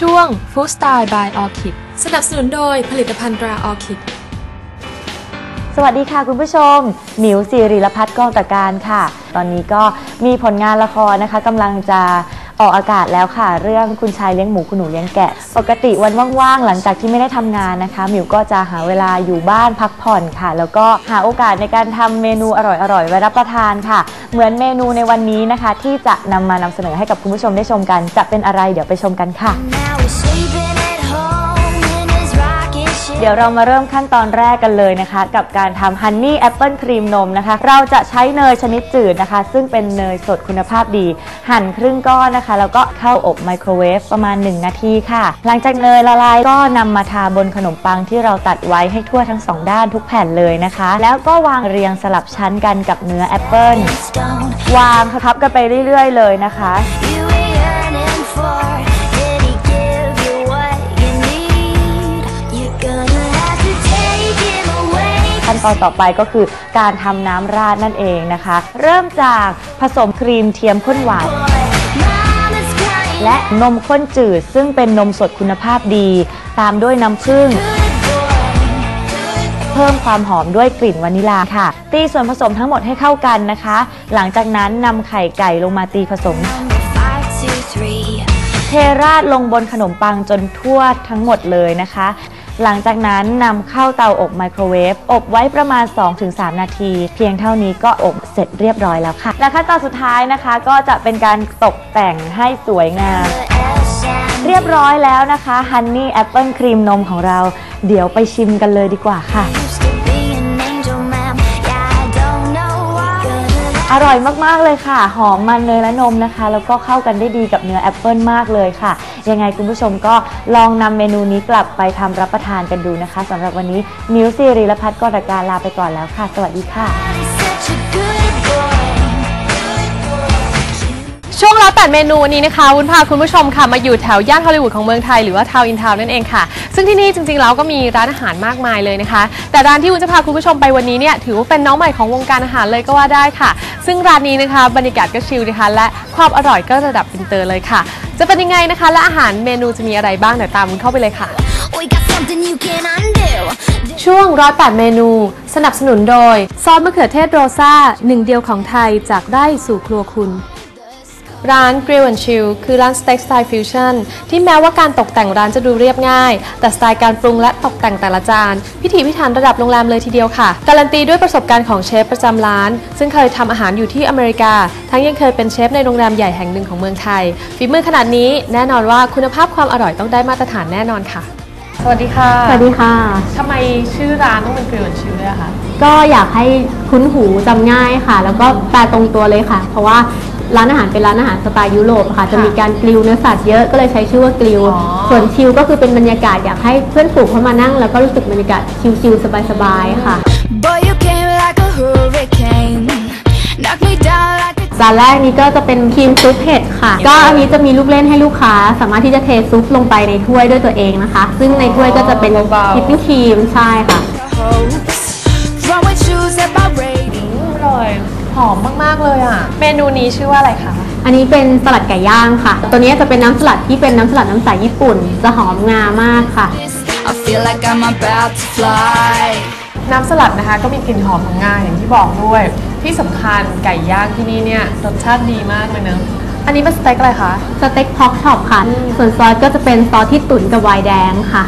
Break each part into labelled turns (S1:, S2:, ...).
S1: ช่วง Food Style by Orchid สนับสนุนโดยผลิตภัณฑ์ตรา Orchid
S2: สวัสดีค่ะคุณผู้ชม หมิวสิริรพัฒน์กองตะการค่ะ ตอนนี้ก็มีผลงานละครนะคะกำลังจะออกอากาศแล้วค่ะ เรื่องคุณชายเลี้ยงหมูคุณหนูเลี้ยงแกะ ปกติวันว่างๆ หลังจากที่ไม่ได้ทำงานนะคะ หมิวก็จะหาเวลาอยู่บ้านพักผ่อนค่ะ แล้วก็หาโอกาสในการทำเมนูอร่อยๆไว้รับประทานค่ะ เหมือนเมนูในวันนี้นะคะ ที่จะนำมานำเสนอให้กับคุณผู้ชมได้ชมกัน จะเป็นอะไรเดี๋ยวไปชมกันค่ะ
S3: Now he's sleeping at home in his rocket ship.
S2: เดี๋ยวเรามาเริ่มขั้นตอนแรกกันเลยนะคะ กับการทำฮันนี่แอปเปิลครีมนมนะคะ เราจะใช้เนยชนิดจืดนะคะ ซึ่งเป็นเนยสดคุณภาพดี หั่นครึ่งก้อนนะคะ แล้วก็เข้าอบไมโครเวฟประมาณ 1 นาทีค่ะ หลังจากเนยละลายก็นำมาทาบนขนมปังที่เราตัดไว้ให้ทั่วทั้งสองด้านทุกแผ่นเลยนะคะ แล้วก็วางเรียงสลับชั้นกันกับเนื้อแอปเปิล
S3: Stone,
S2: วางทับกันไปเรื่อยๆ เลยนะคะ ตอนต่อไปก็คือการทำน้ำราดนั่นเองนะคะ เริ่มจากผสมครีมเทียมข้นหวานและนมข้นจืดซึ่งเป็นนมสดคุณภาพดี ตามด้วยน้ำผึ้งเพิ่มความหอมด้วยกลิ่นวานิลาค่ะ ตีส่วนผสมทั้งหมดให้เข้ากันนะคะ หลังจากนั้นนำไข่ไก่ลงมาตีผสม เทราดลงบนขนมปังจนทั่วทั้งหมดเลยนะคะ หลังจากนั้นนำเข้าเตาอบไมโครเวฟอบไว้ประมาณ 2-3 นาที เพียงเท่านี้ก็อบเสร็จเรียบร้อยแล้วค่ะ และขั้นตอนสุดท้ายนะคะ ก็จะเป็นการตกแต่งให้สวยงาม เรียบร้อยแล้วนะคะฮันนี่แอปเปิลครีมนมของเรา เดี๋ยวไปชิมกันเลยดีกว่าค่ะ อร่อยมากๆเลยค่ะ หอมมันเนยและนมนะคะ แล้วก็เข้ากันได้ดีกับเนื้อแอปเปิลมากเลยค่ะ ยังไงคุณผู้ชมก็ลองนำเมนูนี้กลับไปทำรับประทานกันดูนะคะสำหรับวันนี้มิวซีรีและพัฒน์กรการลาไปก่อนแล้วค่ะ สวัสดีค่ะ
S1: ช่วงรับแปดเมนูวันนี้นะคะวุ้นพาคุณผู้ชมค่ะมาอยู่แถวย่านฮอลลีวูดของเมืองไทยหรือว่าทาวน์อินทาวน์นั่นเองค่ะ ซึ่งที่นี่จริงๆแล้วก็มีร้านอาหารมากมายเลยนะคะ แต่ร้านที่วุ้นจะพาคุณผู้ชมไปวันนี้เนี่ยถือว่าเป็นน้องใหม่ของวงการอาหารเลยก็ว่าได้ค่ะ ซึ่งร้านนี้นะคะบรรยากาศก็ชิลนะคะและความอร่อยก็ระดับอินเตอร์เลยค่ะ จะเป็นยังไงนะคะ และอาหารเมนูจะมีอะไรบ้างเดี๋ยวตามวุ้นเข้าไปเลยค่ะ
S3: We got something you can undo.
S1: ช่วงร้อยแปดเมนู สนับสนุนโดยซอสมะเขือเทศโรซ่าหนึ่งเดียวของไทยจากไร่สู่ครัวคุณ ร้าน Grill and Chill คือร้านสเต็กสไตล์ฟิวชั่นที่แม้ว่าการตกแต่งร้านจะดูเรียบง่าย แต่สไตล์การปรุงและตกแต่งแต่ละจาน พิถีพิถันระดับโรงแรมเลยทีเดียวค่ะ การันตีด้วยประสบการณ์ของเชฟประจำร้าน ซึ่งเคยทำอาหารอยู่ที่อเมริกา ทั้งยังเคยเป็นเชฟในโรงแรมใหญ่แห่งหนึ่งของเมืองไทยฝีมือขนาดนี้แน่นอนว่าคุณภาพความอร่อยต้องได้มาตรฐานแน่นอนค่ะ สวัสดีค่ะ
S4: สวัสดีค่ะ
S1: ทำไมชื่อร้านต้องเป็น Grill and Chill ด้วยอะคะ
S4: ก็อยากให้คุ้นหูจำง่ายค่ะ แล้วก็แปลตรงตัวเลยค่ะ เพราะว่าร้านอาหารเป็นร้านอาหารสไตล์ยุโรปค่ะ จะมีการกริลเนื้อสัตว์เยอะก็เลยใช้ชื่อว่ากริล
S1: อ๋อ
S4: ส่วนชิลก็คือเป็นบรรยากาศอยากให้เพื่อนฝูงเข้ามานั่ง แล้วก็รู้สึกบรรยากาศชิลๆสบายๆค่ะ
S3: Boy, you came like a hurricane.
S4: จานแรกนี้ก็จะเป็นครีมซุปเห็ดค่ะ ก็อันนี้จะมีลูกเล่นให้ลูกค้า สามารถที่จะเทซุปลงไปในถ้วยด้วยตัวเองนะคะ ซึ่งในถ้วยก็จะเป็น
S1: เบาๆ
S4: วิปปิ้งครีมใช่ค่ะ
S3: hoax. Throwing shoes at my radio.
S1: อร่อยหอมมากๆเลยอะ เมนูนี้ชื่อว่าอะไรคะ
S4: อันนี้เป็นสลัดไก่ย่างค่ะ ตัวนี้จะเป็นน้ำสลัดที่เป็นน้ำสลัดน้ำใสญี่ปุ่น จะหอมงามากค่ะ
S3: I feel like I'm about to fly.
S1: น้ำสลัดนะคะก็มีกลิ่นหอมของงาอย่างที่บอกด้วย ที่สำคัญไก่ย่างที่นี่เนี่ยรสชาติดีมากเลยเนอะอันนี้เป็นสเต็กอะไรคะ
S4: สเต็กพอกช็อปค่ะ ส่วนซอสก็จะเป็นซอสที่ตุ๋นกับไวน์แดงค่ะ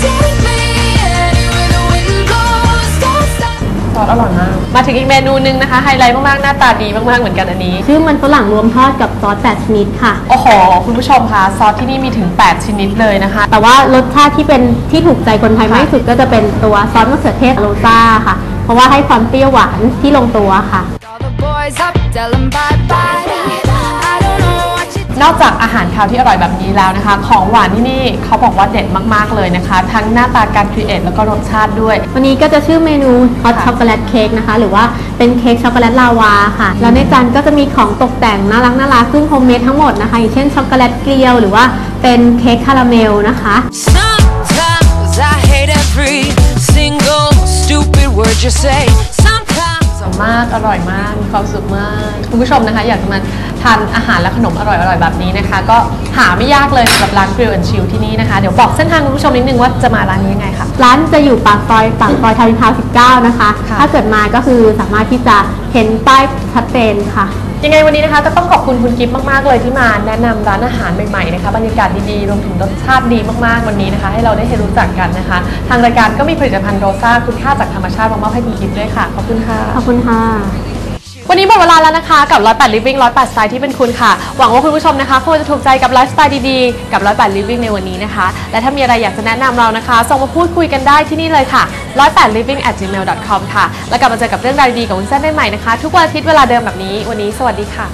S3: Take me anywhere the wind blows. Don't stop.
S1: ซอสอร่อยมาก มาถึงอีกเมนูหนึงนะคะ ไฮไลท์มากๆ หน้าตาดีมากๆ เหมือนกันอันนี้
S4: ชื่อมันฝรั่งรวมทอดกับซอสแปดชนิดค่ะ
S1: โอ้โห คุณผู้ชมคะซอสที่นี่มีถึง 8 ชนิดเลยนะคะ
S4: แต่ว่ารสชาติที่เป็นที่ถูกใจคนไทยมากที่สุดก็จะเป็นตัวซอสมะเขือเทศโรซ่าค่ะ เพราะว่าให้ความเปรี้ยวหวานที่ลงตัวค่ะ
S3: All the boys up, tell 'em bye bye. I don't know what you
S1: นอกจากอาหารคาวที่อร่อยแบบนี้แล้วนะคะ ของหวานที่นี่เขาบอกว่าเด็ดมากๆเลยนะคะ ทั้งหน้าตาการครีเอทแล้วก็รสชาติด้วย
S4: วันนี้ก็จะชื่อเมนูฮอตช็อกโกแลตเค้กนะคะ หรือว่าเป็นเค้กช็อกโกแลตลาวาค่ะ แล้วในจานก็จะมีของตกแต่งน่ารักน่ารักซึ่งโฮมเมดทั้งหมดนะคะ อย่างเช่นช็อกโกแลตเกลียว หรือว่าเป็นเค้กคาราเมลนะคะ
S5: Sometimes I hate every single stupid word you say. Sometimes
S1: มากอร่อยมากมีความสุขมากคุณผู้ชมนะคะ อยากจะมาทานอาหารและขนมอร่อยๆแบบนี้นะคะ ก็หาไม่ยากเลยสำหรับร้าน Grill and Chill ที่นี่นะคะ เดี๋ยวบอกเส้นทางคุณผู้ชมนิดนึงว่าจะมาร้านนี้ยังไงค่ะ
S4: ร้านจะอยู่ปากซอยปากซอยทาวน์อินทาวน์19 นะคะ
S1: ค่ะ
S4: ถ้าเกิดมาก็คือสามารถที่จะเห็นป้ายชัดเจนค่ะ
S1: ยังไงวันนี้นะคะก็ต้องขอบคุณคุณกิฟต์มากๆเลยที่มาแนะนำร้านอาหารใหม่ๆนะคะบรรยากาศดีๆรวมถึงรสชาติดีมากๆวันนี้นะคะ ให้เราได้เห็นรู้จักกันนะคะ ทางรายการก็มีผลิตภัณฑ์โรซ่าคุณค่าจากธรรมชาติมามอบให้คุณกิฟต์ด้วยค่ะขอบคุณค่ะ
S4: ขอบคุณค่ะ
S1: วันนี้หมดเวลาแล้วนะคะกับ 108 Living 108สไตล์ที่เป็นคุณค่ะ หวังว่าคุณผู้ชมนะคะคงจะถูกใจกับไลฟ์สไตล์ดีๆ กับ 108 Living ในวันนี้นะคะ และถ้ามีอะไรอยากจะแนะนำเรานะคะ ส่งมาพูดคุยกันได้ที่นี่เลยค่ะ 108 living at gmail com ค่ะ แล้วกลับมาเจอกับเรื่องราวดีๆกับวุ้นเส้นได้ใหม่นะคะ ทุกวันอาทิตย์เวลาเดิมแบบนี้ วันนี้สวัสดีค่ะ